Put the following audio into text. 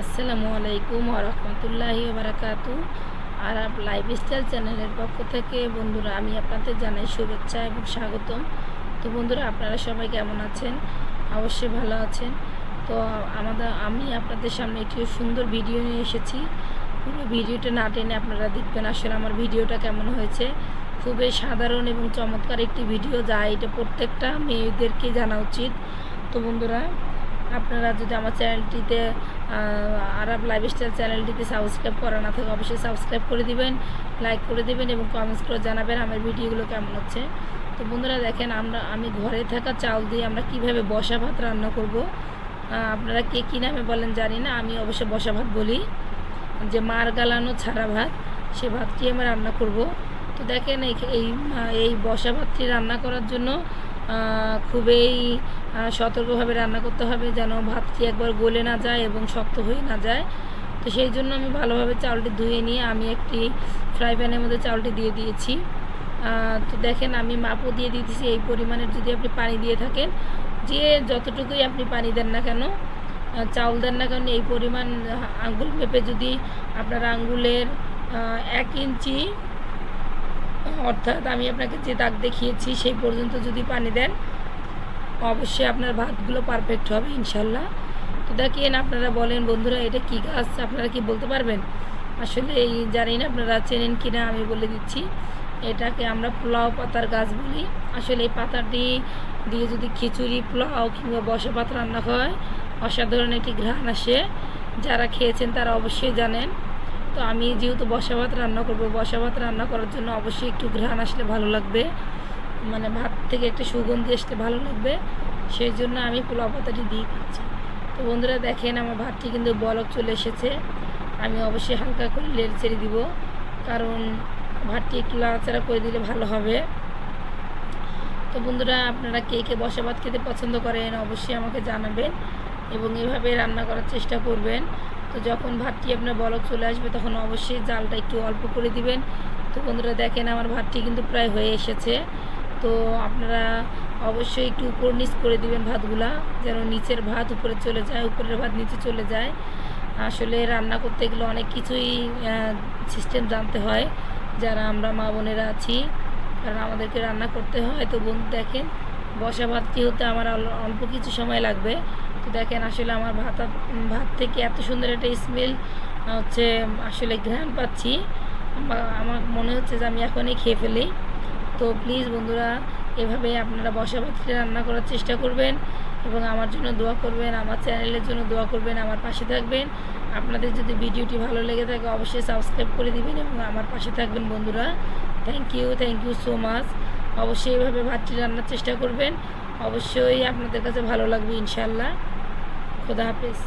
আসসালামু আলাইকুম রহমতুল্লাহি বারাকাতু। আর লাইফ স্টাইল চ্যানেলের পক্ষ থেকে বন্ধুরা, আমি আপনাদের জানাই শুভেচ্ছা এবং স্বাগতম। তো বন্ধুরা, আপনারা সবাই কেমন আছেন? অবশ্যই ভালো আছেন। তো আমাদের আমি আপনাদের সামনে একটি সুন্দর ভিডিও নিয়ে এসেছি। পুরো ভিডিওটা না টেনে আপনারা দেখবেন আসলে আমার ভিডিওটা কেমন হয়েছে। খুবই সাধারণ এবং চমৎকার একটি ভিডিও, যা এটা প্রত্যেকটা মেয়েদেরকে জানা উচিত। তো বন্ধুরা আপনারা যদি আমার চ্যানেলটিতে আরব লাইফস্টাইল চ্যানেলটিতে সাবস্ক্রাইব করা না থাকে, অবশ্যই সাবস্ক্রাইব করে দিবেন লাইক করে দিবেন এবং কমেন্টস করে জানাবেন আমার ভিডিওগুলো কেমন হচ্ছে। তো বন্ধুরা দেখেন, আমরা, আমি ঘরে থাকা চাল দিয়ে আমরা কীভাবে বসা ভাত রান্না করব। আপনারা কে কী নামে বলেন জানি না, আমি অবশ্যই বসা ভাত বলি। যে মার গালানো ছাড়া ভাত, সে ভাতটি আমি রান্না করব। তো দেখেন এই এই বসা ভাতটি রান্না করার জন্য খুবই সতর্কভাবে রান্না করতে হবে যেন ভাতটি একবার গলে না যায় এবং শক্ত হয়ে না যায়। তো সেই জন্য আমি ভালোভাবে চাউলটি ধুয়ে নিয়ে আমি একটি ফ্রাই প্যানের মধ্যে চাউলটি দিয়ে দিয়েছি। তো দেখেন আমি মাপও দিয়ে দিতেছি এই পরিমাণের যদি আপনি পানি দিয়ে থাকেন, যে যতটুকুই আপনি পানি দেন না কেন চাউল দেন না কেন, এই পরিমাণ আঙ্গুল মেপে যদি আপনার আঙ্গুলের এক ইঞ্চি, অর্থাৎ আমি আপনাকে যে দাগ দেখিয়েছি সেই পর্যন্ত যদি পানি দেন অবশ্যই আপনার ভাতগুলো পারফেক্ট হবে, ইনশাল্লাহ। তো দেখেন আপনারা বলেন, বন্ধুরা, এটা কী গাছ? আপনারা কি বলতে পারবেন? আসলে এই জানি না আপনারা চেনেন কি না আমি বলে দিচ্ছি। এটাকে আমরা পোলাও পাতার গাছ বলি। আসলে এই পাতাটি দিয়ে যদি খিচুড়ি, পোলাও কিংবা বসা পাতা রান্না হয়, অসাধারণ একটি ঘ্রাণ আসে। যারা খেয়েছেন তারা অবশ্যই জানেন। তো আমি যেহেতু বসা ভাত রান্না করব, বসা ভাত রান্না করার জন্য অবশ্যই একটু ঘ্রাণ আসলে ভালো লাগবে। মানে ভাত থেকে একটা সুগন্ধি আসলে ভালো লাগবে, সেই জন্য আমি পোলাও পাতাটি দিয়ে দিচ্ছি। তো বন্ধুরা দেখেন আমার ভাতটি কিন্তু বলক চলে এসেছে। আমি অবশ্যই হালকা করে লেড়ে ছেড়ে দিব, কারণ ভাতটি একটু লাড়াচাড়া করে দিলে ভালো হবে। তো বন্ধুরা আপনারা কে কে বসা ভাত খেতে পছন্দ করেন অবশ্যই আমাকে জানাবেন এবং এভাবে রান্না করার চেষ্টা করবেন। তো যখন ভাতটি আপনার বলক চলে আসবে তখন অবশ্যই জালটা একটু অল্প করে দিবেন। তো বন্ধুরা দেখেন আমার ভাতটি কিন্তু প্রায় হয়ে এসেছে। তো আপনারা অবশ্যই একটু উপর নিচ করে দিবেন ভাতগুলা, যেন নিচের ভাত উপরে চলে যায়, উপরের ভাত নিচে চলে যায়। আসলে রান্না করতে গেলে অনেক কিছুই সিস্টেম জানতে হয়, যারা আমরা মা বোনেরা আছি, কারণ আমাদেরকে রান্না করতে হয়। তো বন্ধু, দেখেন, বসা ভাতটি হতে আমার অল- অল্প কিছু সময় লাগবে। তো দেখেন, আসলে আমার ভাত ভাত থেকে এত সুন্দর একটা স্মেল হচ্ছে, আসলে ঘ্রাণ পাচ্ছি। আমা- আমার মনে হচ্ছে যে আমি এখনই খেয়ে ফেলি। তো প্লিজ বন্ধুরা এভাবে আপনারা বসা ভাতটি রান্না করার চেষ্টা করবেন এবং আমার জন্য দোয়া করবেন, আমার চ্যানেলের জন্য দোয়া করবেন, আমার পাশে থাকবেন। আপনাদের যদি ভিডিওটি ভালো লেগে থাকে, অবশ্যই সাবস্ক্রাইব করে দিবেন এবং আমার পাশে থাকবেন বন্ধুরা। Thank you thank you so much অবশ্যই এভাবে ভাতটি রান্নার চেষ্টা করবেন। অবশ্যই আপনাদের কাছে ভালো লাগবে ইনশাল্লাহ খোদা হাফেজ।